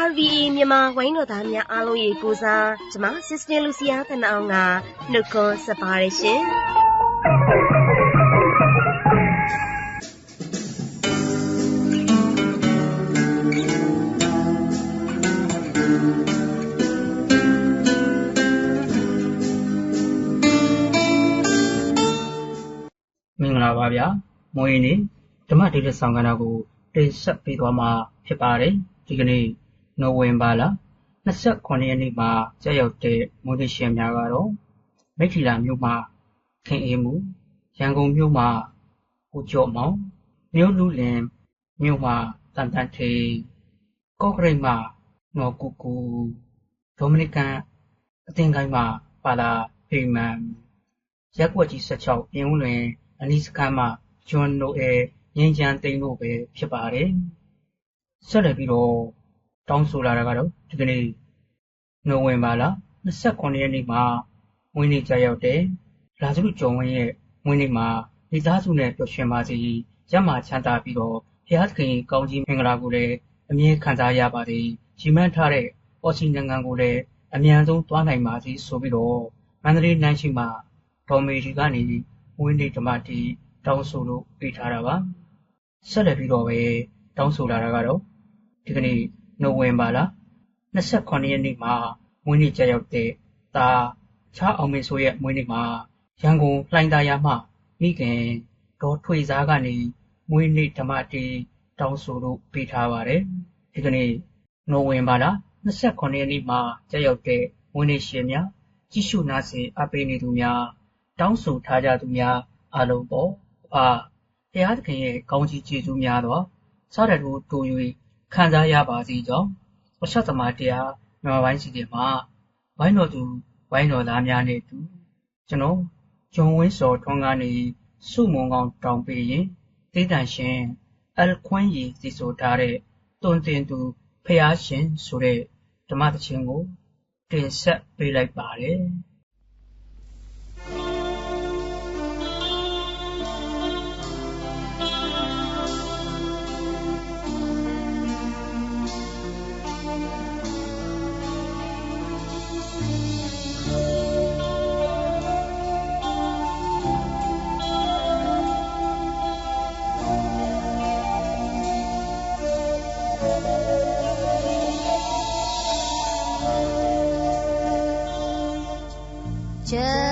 RVE မြန်မာဝိုင်းတော်သားများအားလုံးရေကိုစားကျမ Sister Lucia ခဏအောင်ကနှုတ်ခွန်းဆက်ပါရရှင်မင်္ဂလာပါဗျာမွေးနေ့ဓမ္မဒေသဆောင်ကဏ္ဍကိုတင်ဆက်ပေးသွားမှာဖြစ်ပါတယ်ဒီကနေ့ နိုဝင်ဘာလ29ရက်နေ့မှာ ကျရောက်တဲ့ မွေးနေ့ရှင်များကတော့ မိထီလာမြို့မှာခင်အေးမှုရန်ကုန်မြို့မှာကိုကျော်မောင် မြို့လူလင်မြို့မှာတန်တန်ထေကော့ကရိတ်မှာနော်ကူကူဒေါမနီကန်အသင်ကိုင်းမှာပါလာဖေမန်ရက်ွက်ကြီး16ပြင်ဦးလွင် အနီးစခန်းမှာဂျွန်နိုအဲငင်းချမ်းသိန်းတို့ပဲ ဖြစ်ပါတယ် ဆက်လက်ပြီးတော့ တောင်းဆိုလာတာကတော့ ဒီကနေ့ နိုဝင်ဘာလ29ရက်နေ့မှာ မွေးနေ့ကြရောက်တဲ့လာစုကျော်ဝင်းရဲ့ မွေးနေ့မှာ မိသားစုနဲ့ ပျော်ရွှင်ပါစေရမချမ်းသာပြီးတော့ ဘုရားသခင်ကောင်းကြီးမင်္ဂလာကိုလည်း အမြဲခံစားရပါစေဂျီမန်းထားတဲ့ အော်စီနိုင်ငံကိုလည်း အမြန်ဆုံးသွားနိုင်ပါစေဆိုပြီးတော့ မန္တလေးနိုင်ရှိမှာ ဒေါ်မေဒီကနေ မွေးနေ့ဓမ္မတီတောင်းဆိုလို့ ပေးထားတာပါ ဆက်လက်ပြီးတော့ပဲ တောင်းဆိုလာတာကတော့ ဒီကနေ့ နိုဝင်ဘာလ29ရက်နေ့မှာ မွေးနေ့ကျရောက်တဲ့ဒါချားအောင်မင်းဆိုရဲ့ မွေးနေ့မှာ ရန်ကုန် လှိုင်းသာယာမှ မိခင် ဒေါ်ထွေစားကနေ မွေးနေ့ဓမ္မတီတောင်းဆိုလို့ ပေးထားပါတယ် ဒီကနေ့ နိုဝင်ဘာလ29ရက်နေ့မှာ ကျရောက်တဲ့ မွေးနေ့ရှင်များ ကြည့်ရှုနားဆင်အပေးနေသူများ တောင်းဆိုထားကြသူများအားလုံးပေါ်အာဘုရားသခင်ရဲ့ ကောင်းကြီးကျေးဇူးများသောစားရတူတူ၍ ခံစားရပါစေကြောင်းအဆက်သမားတရားမြန်မာပိုင်းစီတွေမှာဝိုင်းတော်သူဝိုင်းတော်သားများနဲ့တူကျွန်တော်ဂျုံဝင်းစော်ထွန်းကားနေစုမုံကောင်တောင်ပေးရင်ဒေသရှင်အလခွန်းရီစီဆိုထားတဲ့တွင်တင်သူဖျားရှင်ဆိုတဲ့ဓမ္မသချင်းကိုတင်ဆက်ပေးလိုက်ပါတယ်။ ကျွ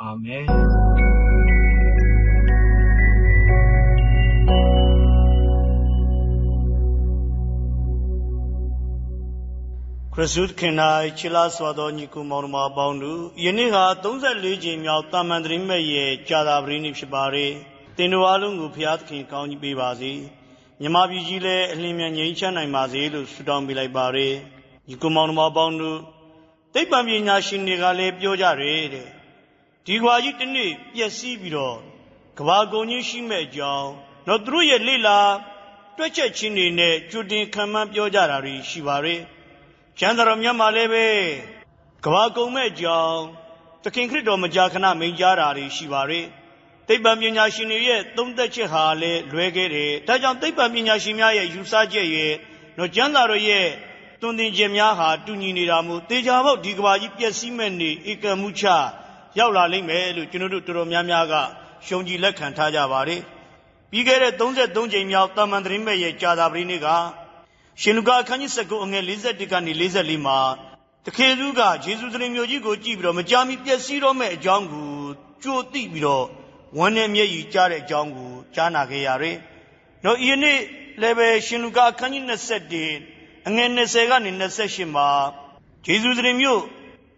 အာမင်ခရစ်တုခင်၌ချီလာစွာသောညီကူမောင်နှမအပေါင်းတို့ယနေ့ဟာ34ကြိမ်မြောက်တာမန်တရင်းမဲ့ရဲ့ကြာတာပရိနိဖြစ်ပါれသင်တို့အားလုံးကိုဖျားသခင်ကောင်းကြီးပေးပါစေမြမပြည်ကြီးလည်းအလင်းမြန်ငြိမ်းချမ်းနိုင်ပါစေလို့ဆုတောင်းပေးလိုက်ပါれညီကူမောင်နှမအပေါင်းတို့သိပ္ပံပညာရှင်တွေကလည်းပြောကြတယ်တဲ့ ဒီခွာကြီးတစ်နေ့ပျက်စီးပြီးတော့ကဘာကုန်ကြီးရှိမဲ့အကြောင်းတော့သူတို့ရဲ့လေလာတွက်ချက်ချင်းတွေနဲ့ကြိုတင်ခံမှန်းပြောကြတာတွေရှိပါရဲ့ကျမ်းစာတော်မြတ်မှာလည်းပဲကဘာကုံမဲ့ကြောင်သခင်ခရစ်တော်မကြာခဏမိန်ကြားတာတွေရှိပါရဲ့သိပ္ပံပညာရှင်တွေရဲ့သုံးသက်ချက်ဟာလည်းလွဲခဲ့တယ်ဒါကြောင့်သိပ္ပံပညာရှင်များရဲ့ယူဆချက်ရဲ့တော့ကျမ်းစာတော်ရဲ့တွင်တင်ခြင်းများဟာတူညီနေတာမို့တေချာဖို့ဒီကဘာကြီးပျက်စီးမဲ့နေဧကမှုချ ရောက်လာလိမ့်မယ်လို့ကျွန်တော်တို့တော်တော်များများကရှုံကြည်လက်ခံထားကြပါတယ်ပြီးခဲ့တဲ့33ကြိမ်မြောက်တာမန်တရင်းမဲ့ရဲ့ကြာသာပရိနေ့ကရှင်လူကာအခန်းကြီး19အငယ်41ကနေ44မှာတခေသူကယေရှုသခင်မျိုးကြီးကိုကြည့်ပြီးတော့မကြာမီပျက်စီးတော့မဲ့အကြောင်းကိုကြိုသိပြီးတော့ဝမ်းနဲ့မျက်ရည်ကြားတဲ့အကြောင်းကိုကြားနာခဲ့ရတယ်။နော်ဤနေ့လည်းပဲရှင်လူကာအခန်းကြီး21အငယ်20ကနေ28မှာယေရှုသခင်မျိုး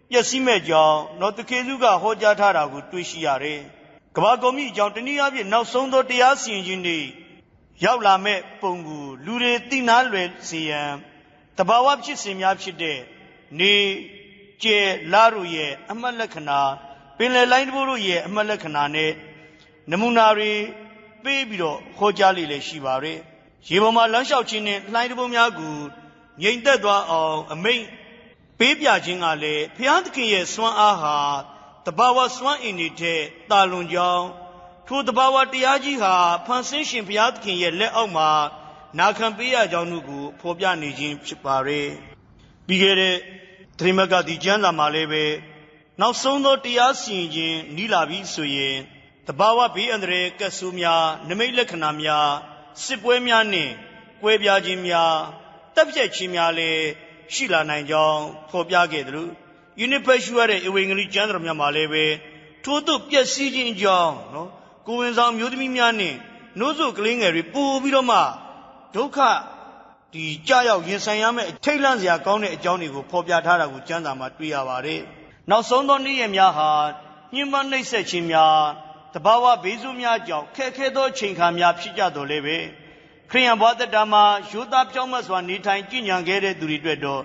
ပျက်စီးမဲ့ကြောင်းနော်တခေသူကဟောကြားထားတာကိုတွေ့ရှိရတယ်။ကမ္ဘာကုန်ပြီအကြောင်းတနည်းအားဖြင့်နောက်ဆုံးသောတရားစီရင်ခြင်းတွေရောက်လာမဲ့ပုံကိုလူတွေသိနာလွယ်စေရန်တဘာဝဖြစ်စဉ်များဖြစ်တဲ့နေကျဲလာတို့ရဲ့အမှတ်လက္ခဏာပင်လယ်လိုင်းတဘိုးတို့ရဲ့အမှတ်လက္ခဏာနဲ့နမူနာတွေပေးပြီးတော့ဟောကြားလေလေရှိပါရဲ့ရေပေါ်မှာလမ်းလျှောက်ခြင်းနဲ့လှိုင်းတဘိုးများကိုငြိမ်သက်သွားအောင်အမိန့် ပေးပြခြင်းကလည်းဘုရားသခင်ရဲ့စွမ်းအားဟာတဘာဝစွမ်းအင်တွေထက်တာလွန်ကြောင်းထိုတဘာဝတရားကြီးဟာဖန်ဆင်းရှင်ဘုရားသခင်ရဲ့လက်အောက်မှာနာခံပေးရကြောင်းတို့ကိုဖော်ပြနေခြင်းဖြစ်ပါれပြီးခဲ့တဲ့သတိမကဒီကျမ်းစာမှာလည်းပဲနောက်ဆုံးသောတရားစီရင်ခြင်းနီးလာပြီဆိုရင်တဘာဝဘေးအန္တရာယ်ကတ်ဆိုးများနမိတ်လက္ခဏာများစစ်ပွဲများနှင့်ကွဲပြားခြင်းများတပ်ဖြတ်ခြင်းများလည်း ရှိလာနိုင်ကြောင်းဖော်ပြခဲ့တယ်လို့ယူနိဖက်ရှုရတဲ့ဧဝံဂေလိကျမ်းစာများမှာလည်းပဲထို့သို့ပျက်စီးခြင်းကြောင်းနော်ကိုဝင်ဆောင်မျိုးသမီးများနှင့်နှိုးစို့ကလေးငယ်တွေပို့ပြီးတော့မှဒုက္ခဒီကြာရောက်ရင်ဆိုင်ရမယ့်ထိတ်လန့်စရာကောင်းတဲ့အကြောင်းတွေကိုဖော်ပြထားတာကိုကျမ်းစာမှာတွေ့ရပါတယ်။နောက်ဆုံးသောနေ့ရက်များဟာညှဉ်းပန်းနှိပ်စက်ခြင်းများတဘာဝဘေးဆိုးများကြောင့်ခက်ခဲသောချိန်ခါများဖြစ်ကြတော်လဲပဲ ခရိယံဘဝတ္တတာမှာယူသားပြောင်းမတ်စွာနေထိုင်ကြည်ညံခဲ့တဲ့သူတွေအတွက်တော့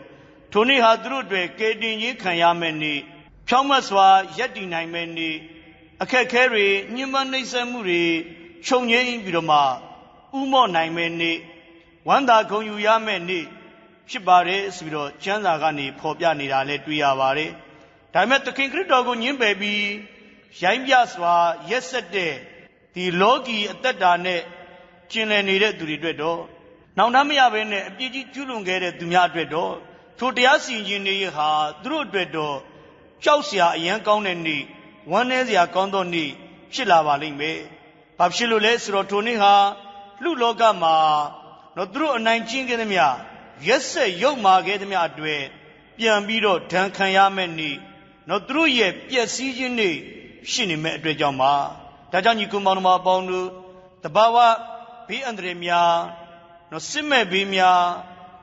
ထိုနေ့ဟာသူတို့အတွက်ကယ်တင်ခြင်းခံရမယ့်နေ့ဖြောင်းမတ်စွာရက်တည်နိုင်မယ့်နေ့အခက်ခဲတွေညှဉ်းပန်းနှိပ်စက်မှုတွေခြုံငိမ့်ပြီးတော့မှဥမော့နိုင်မယ့်နေ့ဝမ်းသာဂုဏ်ယူရမယ့်နေ့ဖြစ်ပါတယ်ဆိုပြီးတော့ကျမ်းစာကနေဖော်ပြနေတာလည်းတွေ့ရပါတယ်။ဒါပေမဲ့သခင်ခရစ်တော်ကိုညှင်းပယ်ပြီးရိုင်းပြစွာရက်ဆက်တဲ့ဒီလောကီအသက်တာနဲ့ ကျင်လည်နေတဲ့သူတွေအတွက်တော့နောင်တမရဘဲနဲ့အပြစ်ကြီးကျူးလွန်ခဲ့တဲ့သူများအတွက်တော့ထိုတရားစီရင်ခြင်းတွေဟာသူတို့အတွက်တော့ကြောက်စရာအယံကောင်းတဲ့နေ့ဝမ်းနည်းစရာကောင်းသောနေ့ဖြစ်လာပါလိမ့်မယ်။ဘာဖြစ်လို့လဲဆိုတော့ထိုနေ့ဟာလူလောကမှာတော့သူတို့အနိုင်ကျင့်ခဲ့သမျှရက်ဆက်ရုပ်မာခဲ့သမျှအတွေ့ပြန်ပြီးတော့ဒဏ်ခံရမယ့်နေ့တော့သူတို့ရဲ့ပျက်စီးခြင်းနေ့ရှိနေမဲ့အတွက်ကြောင့်ပါဒါကြောင့်ညီကောင်မောင်နှမအပေါင်းတို့တဘာဝ ဘေးအန္တရာယ်များနော်စစ်မဲ့ဘေးများ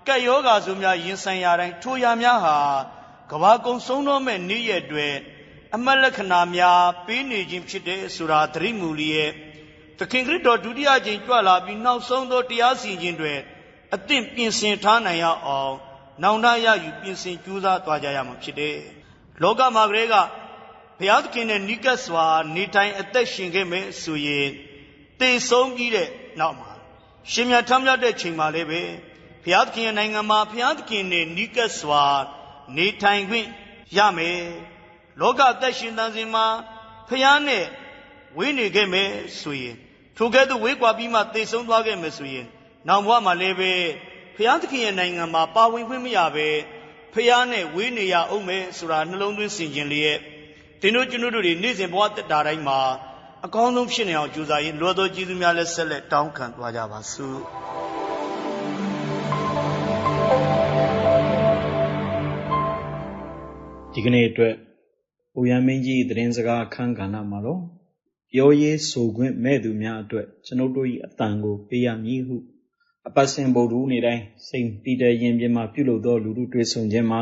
ကက်ယောဂါဆိုများရင်ဆိုင်ရာတိုင်းထိုရာများဟာကဘာကုံဆုံးတော့မဲ့နေ့ရက်တွေအမတ်လက္ခဏာများပေးနေခြင်းဖြစ်တဲ့ဆိုတာသတိမူလျက်သခင်ခရစ်တော်ဒုတိယကြိမ်ကြွလာပြီးနောက်ဆုံးသောတရားစီရင်တွေအသင့်ပြင်ဆင်ထားနိုင်ရအောင်နောင်တရယူပြင်ဆင်ကြိုးစားသွားကြရမှာဖြစ်တယ်။လောကမှာကလေးကဘုရားသခင်နဲ့နိကတ်စွာနေထိုင်အသက်ရှင်ခဲ့မယ်ဆိုရင်တေဆုံးပြီးတဲ့ နောက်မှာရှင်မြတ်ထမြောက်တဲ့ချိန်မှာလည်းပဲဘုရားသခင်ရဲ့နိုင်ငံမှာဘုရားသခင်နဲ့နိကတ်စွာ နေထိုင်ခွင့်ရမယ်။လောကအသက်ရှင်တန်စဉ်မှာဘုရားနဲ့ဝေးနေခဲ့မယ်ဆိုရင်ထိုကဲ့သို့ဝေးကွာပြီးမှသေဆုံးသွားခဲ့မယ်ဆိုရင်နောင်ဘဝမှာလည်းပဲဖျားသခင်ရဲ့နိုင်ငံမှာပါဝင်ခွင့်မရပဲဖျားနဲ့ဝေးနေရအောင်မယ်ဆိုတာနှလုံးသွင်းဆင်ခြင်လျက်တင်းတို့ကျွန်တို့တွေနေ့စဉ်ဘဝတက်တာတိုင်းမှာ အကောင်းဆုံးဖြစ်နေအောင်ကြိုးစားရင်လောတော်ကျေးဇူးများလက်ဆက်လက်တောင်းခံသွားကြပါစို့ဒီကနေ့အတွက်အိုရန်မင်းကြီးသတင်းစကားအခန်းကဏ္ဍမှာတော့ပြောရေးဆိုခွင့်မဲ့သူများအတွက်ကျွန်ုပ်တို့၏အတန်ကိုပေးရမည်ဟုအပတ်စဉ်ဗုဒ္ဓဦးနေ့တိုင်းစိန်ပီတာရင်ပြင်မှာပြုလုပ်သောလူထုတွေ့ဆုံခြင်းမှာ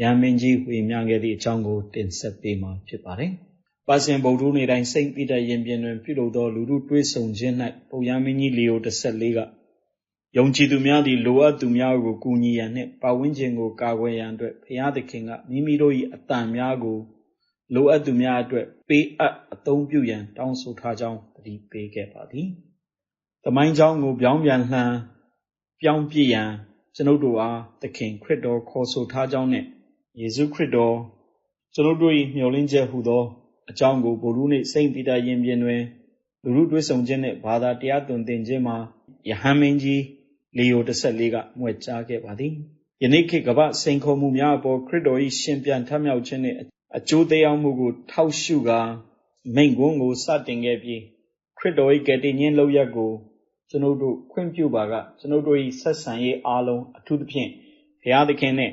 ရန်မင်းကြီးဝေမျှခဲ့သည့်အကြောင်းကိုတင်ဆက်ပေးမှာဖြစ်ပါတယ်။ ပတ်စဉ်ဗုဒ္ဓဦးနေ့တိုင်းစိန်ပီတာရင်ပြင်တွင်ပြုလုပ်သောလူထုတွေ့ဆုံခြင်း၌ပုပ်ရမင်းကြီးလီယို14ကယုံကြည်သူများသည်လိုအပ်သူများကိုကူညီရန်နှင့်ပတ်ဝန်းကျင်ကိုကာကွယ်ရန်အတွက်ဖျားသခင်ကမိမိတို့၏အတန်များကိုလိုအပ်သူများအတွက်ပေးအပ်အသုံးပြုရန်တောင်းဆိုထားကြောင်းတတိပေးခဲ့ပါသည်။သမိုင်းကြောင်းကိုပြောင်းပြန်လှန်ပြောင်းပြည့်ရန်ကျွန်ုပ်တို့အားသခင်ခရစ်တော်ခေါ်ဆိုထားကြောင်းနဲ့ယေရှုခရစ်တော်ကျွန်ုပ်တို့၏မျှော်လင့်ချက်ဟူသော အကြောင်းကိုဗုဒ္ဓနေ့စိန့်ပီတာရင်ပြင်တွင်လူလူတွေ့ဆုံခြင်းနဲ့ဘာသာတရားသွန်သင်ခြင်းမှာယဟန်မင်းကြီးလေယို14ကမွဲ့ကြားခဲ့ပါသည်။ယနေ့ခေတ်ကမ္ဘာစိန်ခေါ်မှုများအပေါ်ခရစ်တော်၏ရှင်ပြန်ထမြောက်ခြင်းနှင့်အကျိုးသက်ရောက်မှုကို ထောက်ရှုကာမိန့်ခွန်းကိုစတင်ခဲ့ပြီးခရစ်တော်၏ကယ်တင်ခြင်းလုပ်ရပ်ကိုကျွန်ုပ်တို့ခွင့်ပြုပါကကျွန်ုပ်တို့၏ဆက်ဆံရေးအားလုံးအထူးသဖြင့်ဘုရားသခင်နှင့်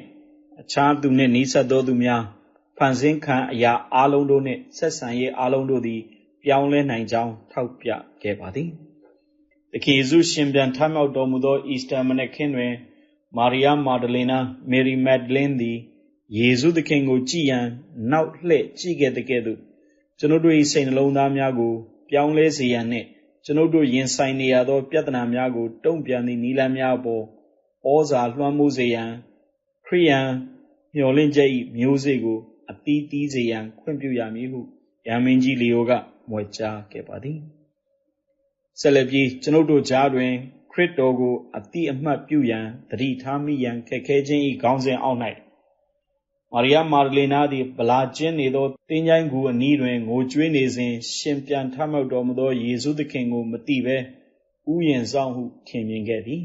အခြားသူနှင့်နှိစက်သောသူများ ဖန်ဆင်းခံအရာအားလုံးတို့နှင့်ဆက်ဆံရေးအားလုံးတို့သည် ပြောင်းလဲနိုင်ကြောင်းထောက်ပြခဲ့ပါသည်။သခင်ယေရှုရှင်ပြန်ထမြောက်တော်မူသောအီစတာမနက်ခင်းတွင် မာရိယာမာဒလင်နာမေရီမက်ဒလင်းသည်ယေရှုသခင်ကိုကြည်ရန်နောက်လှည့်ကြည့်ခဲ့တဲ့ကဲ့သို့ကျွန်ုပ်တို့၏စိတ်နှလုံးသားများကို ပြောင်းလဲစေရန်နှင့်ကျွန်ုပ်တို့ရင်ဆိုင်နေရသော ပြဿနာများကို တုံ့ပြန်သည့်နည်းလမ်းများအပေါ်ဩဇာလွှမ်းမိုးစေရန်ခရိယန်မျှော်လင့်ချက်၏မျိုးစေ့ကို အတီးတီးစေရန်ခွင့်ပြုရမည်ဟုရမင်းကြီးလီယိုကမွေကြားခဲ့ပါသည်ဆက်လက်ပြီးကျွန်ုပ်တို့ကြားတွင် ခရစ်တော်ကိုအတိအမှတ်ပြုရန်တတိထားမိရန်ခက်ခဲခြင်း၏ခေါင်းစဉ်အောက်၌မာရိယမာဒလင်နာသည်ဗလာကျင်းနေသောတင်းချိုင်းကူအနီးတွင်ငိုကြွေးနေစဉ်ရှင်ပြန်ထမြောက်တော်မူသောယေရှုသခင်ကိုမသိဘဲဥယျင်ဆောင်ဟုထင်မြင်ခဲ့သည်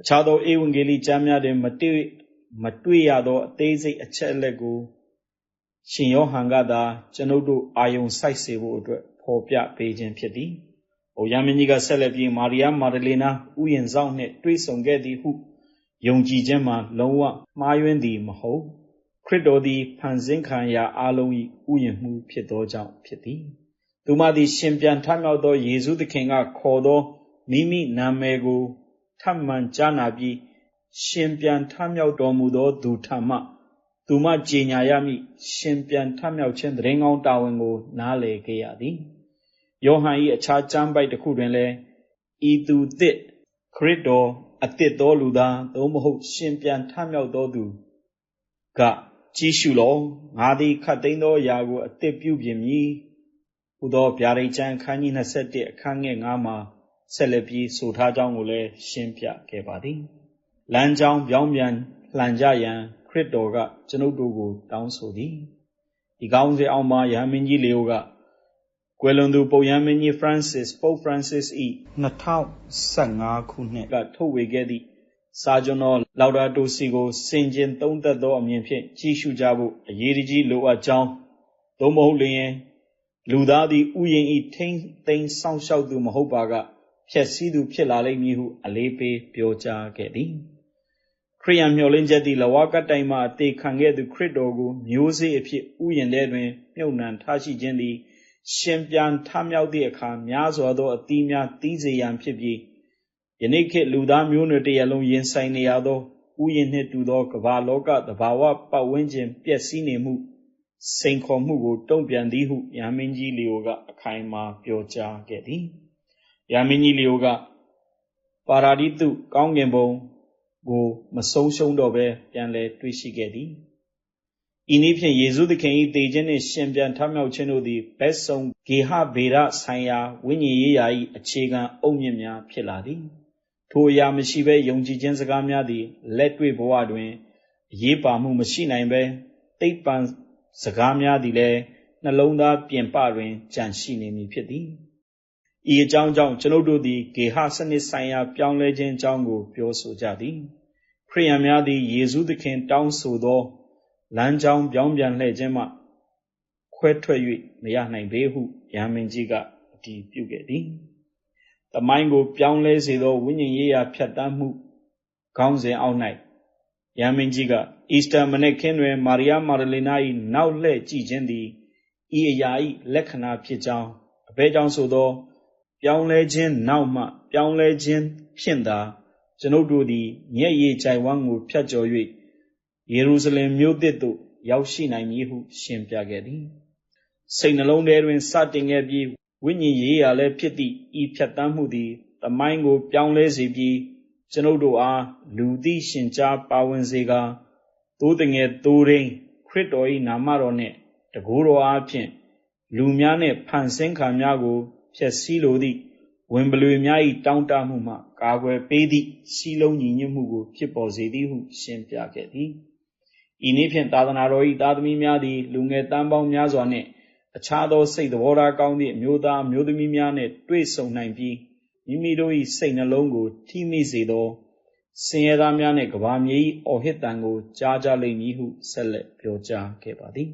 အခြားသောဧဝံဂေလိကျမ်းများတွင်မတွေ့မတွေ့ရသောအသေးစိတ်အချက်အလက်ကို ရှင်ယောဟန်ကသာကျွန်ုပ်တို့အာယုံစိုက်စေဖို့အတွက်ဖော်ပြပေးခြင်းဖြစ်သည်။အိုရမင်းကြီးကဆက်လက်ပြီးမာရိယာမာဒလေနာဥယျင်ဆောင်နှင့်တွေ့ဆုံခဲ့သည်ဟုယုံကြည်ခြင်းမှာလုံးဝမှားယွင်းသည်မဟုတ်ခရစ်တော်သည်ဖန်ဆင်းခံရာအလုံး၏ဥယျာဉ်မှုဖြစ်သောကြောင့်ဖြစ်သည်။သိုသူမသည်ရှင်ပြန်ထမြောက်သောယေရှုသခင်ကခေါ်သောမိမိနာမည်ကိုထပ်မံကြားနာပြီးရှင်ပြန်ထမြောက်တော်မူသောသူထံမှ သူမကြေညာရမည့်ရှင်ပြန်ထမြောက်ခြင်းသတင်းကောင်းတာဝန်ကို နားလည်ခဲ့ရသည်ယောဟန်၏အခြားကျမ်းပိုက်တစ်ခုတွင်လည်းဤသူသစ်ခရစ်တော်အသစ်သောလူသားသို့မဟုတ် ရှင်ပြန်ထမြောက်သောသူကကြည်ရှုလောငါသည်ခတ်သိမ်းသောຢာကိုအသစ်ပြုပြင်မည်ဟူသောဗျာဒိတ်ကျမ်းခန်းကြီး21အခန်းငယ်9မှာဆက်လက်ပြီးဆိုထားကြောင်းကိုလည်းရှင်းပြခဲ့ပါသည်လမ်းကြောင်းပြောင်းပြန်လှန်ကြရန် ခရစ်တော်ကကျွန်ုပ်တို့ကိုတောင်းဆိုသည်ဒီကောင်းစေအောင်မှာယဟန်မင်းကြီးလေယိုကကွယ်လွန်သူပုပ်ယဟန်မင်းကြီး Francis Pope Francis ၏2015ခုနှစ်ကထုတ်ဝေခဲ့သည့်စာကျွန်တော်လောက်တာတိုစီကိုစင်ကျင်သုံးသက်သောအမြင်ဖြင့်ကြည့်ရှုကြဖို့အရေးကြီးလိုအပ်ကြောင်းသို့မဟုတ်လျင်လူသားသည်ဥယျာဉ်ဤထိမ့်သိမ်းစောင့်ရှောက်သူမဟုတ်ပါကဖျက်ဆီးသူဖြစ်လာလိမ့်မည်ဟုအလေးပေးပြောကြားခဲ့သည် ခရိယံမျှော်လင့်ချက်သည်လဝကတိုင်မှအသေးခံခဲ့သူခရစ်တော်ကိုမျိုးစေ့အဖြစ်ဥယျာဉ်ထဲတွင်မြုပ်နှံထားရှိခြင်းသည်ရှင်ပြန်ထမြောက်သည့်အခါများစွာသောအသီးများသီးစေရန်ဖြစ်ပြီးယနေ့ခေတ်လူသားမျိုးနွယ်တစ်ရလုံးရင်ဆိုင်နေရသောဥယျာဉ်နှင့်တူသောကမ္ဘာလောကသဘာဝပတ်ဝန်းကျင်ပျက်စီးနေမှုစိန်ခေါ်မှုကိုတုံ့ပြန်သည်ဟုယာမင်းကြီးလီယိုကအခိုင်အမာပြောကြားခဲ့သည်ယာမင်းကြီးလီယိုကပါရာဒိတုကောင်းကင်ဘုံကို မဆုံးရှုံးတော့ဘဲပြန်လဲတွေ့ရှိခဲ့သည်ဤနည်းဖြင့်ယေရှုသခင်၏တေခြင်းနှင့်ရှင်ပြန်ထမြောက်ခြင်းတို့သည်ဘက်ဆုံဂေဟဗေဒဆိုင်ရာဝိညာဉ်ရေးရာ၏အခြေခံအုတ်မြစ်များဖြစ်လာသည်ထိုအရာမရှိဘဲယုံကြည်ခြင်းစကားများသည်လက်တွေ့ဘဝတွင်အရေးပါမှုမရှိနိုင်ဘဲသိပ္ပံစကားများသည်လည်းနှလုံးသားပြင်ပတွင်ကြံရှိနေမည်ဖြစ်သည်ဤအကြောင်းကြောင့်ကျွန်ုပ်တို့သည်ဂေဟစနစ်ဆိုင်ရာပြောင်းလဲခြင်းအကြောင်းကိုပြောဆိုကြသည် ခရိယံများသည်ယေရှုသခင်တောင်းဆိုသောလမ်းကြောင်းပြောင်းပြန်လှည့်ခြင်းမှခွဲထွက်၍မရနိုင်ပေဟုယဟန်မင်းကြီးကအတည်ပြုခဲ့သည်။တမိုင်းကိုပြောင်းလဲစေသောဝိညာဉ်ရေးရာဖြတ်တန်းမှုခေါင်းစဉ်အောက်၌ယဟန်မင်းကြီးကအီစတာမနေ့ခင်းတွင်မာရီယာမာဒလီနာ၏နောက်လှည့်ကြည့်ခြင်းသည်ဤအရာ၏လက္ခဏာဖြစ်ကြောင်းအဘဲကြောင့်ဆိုသော ပြောင်းလဲခြင်းနောက်မှ ပြောင်းလဲခြင်းဖြင့်သာ ကျွန်ုပ်တို့သည်မျက်ရည်ကြိုင်ဝမ်းကိုဖြတ်ကျော်၍ယေရုရှလင်မြို့သစ်သို့ရောက်ရှိနိုင်မည်ဟု ရှင်းပြခဲ့သည်စိတ်နှလုံးထဲတွင်စတင်ခဲ့ပြီးဝိညာဉ်ရေးရာလည်းဖြစ်သည့်ဤဖြတ်တန်းမှုသည်တမိုင်းကို ပြောင်းလဲစေပြီးကျွန်ုပ်တို့အားလူသိရှင်ကြားပါဝင်စေကာသိုးတငယ်သိုးရင်းခရစ်တော်၏နာမတော်နှင့်တကူတော်အားဖြင့်လူများနှင့်ဖန်ဆင်းခံများကိုဖျက်ဆီးလိုသည့် ဝင်ပလွေများ၏တောင်းတမှုမှကာကွယ်ပေးသည့်စီလုံးညီညွတ်မှုကိုဖြစ်ပေါ်စေသည်ဟုရှင်းပြခဲ့သည်။ဤနည်းဖြင့်သာသနာတော်၏သားသမီးများသည်လူငယ်တန်းပေါင်းများစွာနှင့်အခြားသောစိတ်သဘောထားကောင်းသည့်အမျိုးသားမျိုးသမီးများနှင့်တွေ့ဆုံနိုင်ပြီးမိမိတို့၏စိတ်နှလုံးကိုထိမိစေသောဆင်းရဲသားများနှင့်ကဘာမြေ၏အော်ဟစ်တံကိုကြားကြလိမ့်မည်ဟုဆက်လက်ပြောကြားခဲ့ပါသည်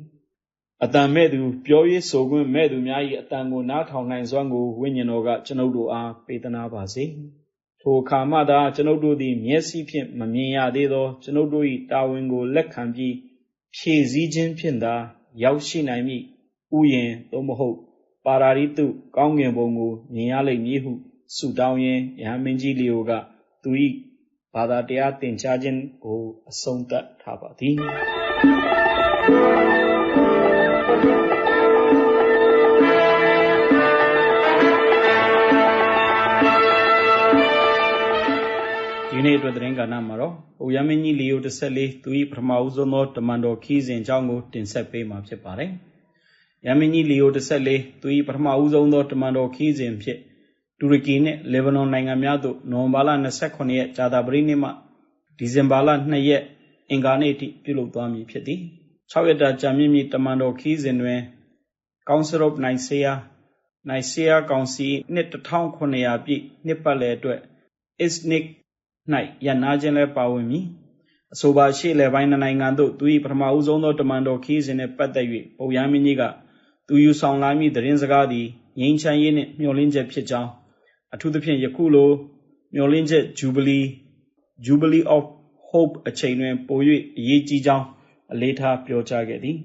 အတန်မဲ့သူပြောရေးဆိုခွင့်မဲ့သူများ၏အတန်ကိုနားထောင်နိုင်စွမ်းကိုဝိညာဉ်တော်ကကျွန်ုပ်တို့အားပေးသနာပါစေ။ထိုအခါမှသာကျွန်ုပ်တို့သည် မျက်စိဖြင့်မမြင်ရသေးသော ကျွန်ုပ်တို့၏တာဝန်ကိုလက်ခံပြီးဖြည့်ဆည်းခြင်းဖြင့်သာရောက်ရှိနိုင်မည်ဥယျင်သို့မဟုတ် ပါရာရိတုကောင်းကင်ဘုံကိုမြင်ရလိမ့်မည်ဟုဆုတောင်းရင်းယဟန်မင်းကြီးလီယိုကသူ၏ဘာသာတရားသင်ကြားခြင်းကိုအဆုံးသတ်ထားပါသည် နေ့အတွက်သတင်းကဏ္ဍမှာတော့အိုရမင်းကြီးလီယို14သူ၏ပထမဦးဆုံးသောတမန်တော်ခီးစဉ်အကြောင်းကိုတင်ဆက်ပေးမှာဖြစ်ပါတယ်။ရမင်းကြီးလီယို14သူ၏ပထမဦးဆုံးသောတမန်တော်ခီးစဉ်ဖြစ်တူရကီနှင့်လေဗနွန်နိုင်ငံများသို့နိုဝင်ဘာလ29ရက်ကြာသပတေးနေ့မှဒီဇင်ဘာလ2ရက်အင်္ဂါနေ့အထိပြုလုပ်သွားမည်ဖြစ်သည်။6ရက်တာကြာမြင့်မြင့်တမန်တော်ခီးစဉ်တွင် Council of Nicaea နိုင်ဆီယာကောင်စီနှစ်1900ပြည့်နှစ်ပတ်လည်အတွက် ISNIC ၌ ရန်နာခြင်းလည်းပါဝင်မည်အဆိုပါရှေ့လယ်ပိုင်းနိုင်ငံသို့သူ၏ပထမဦးဆုံးသောတမန်တော်ခီးစဉ်နှင့်ပတ်သက်၍ပုပ်ရဟန်းမင်းကြီးကသူယူဆောင်လာမည့်သတင်းစကားသည်ငြိမ်းချမ်းရေးနှင့်မျှော်လင့်ချက်ဖြစ်ကြောင်းအထူးသဖြင့်ယခုလိုမျှော်လင့်ချက် Jubilee Jubilee of Hope အချိန်တွင်ပို၍အရေးကြီးကြောင်းအလေးထားပြောကြားခဲ့သည်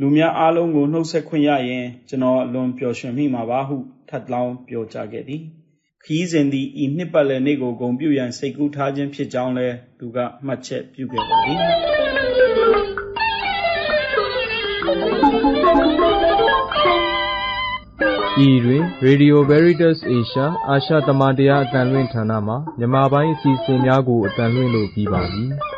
လူများအားလုံးကိုနှုတ်ဆက်ခွင့်ရရင်ကျွန်တော်အလွန်ပျော်ရွှင်မိမှာပါဟုထပ်လောင်းပြောကြားခဲ့သည် ခီးစဉ်သည်ဤနှစ်ပတ်လည်နေ့ကိုဂုံပြုရန်စိတ်ကူးထားခြင်းဖြစ်ကြောင်းလည်းသူကမှတ်ချက်ပြုခဲ့ပါသည်ဤတွင် Radio Veritas Asia အာရှသမတရားအတန်လွင့်ဌာနမှမြန်မာပိုင်းအစီအစဉ်များကိုအတန်လွင့်လို့ပြီးပါပြီ။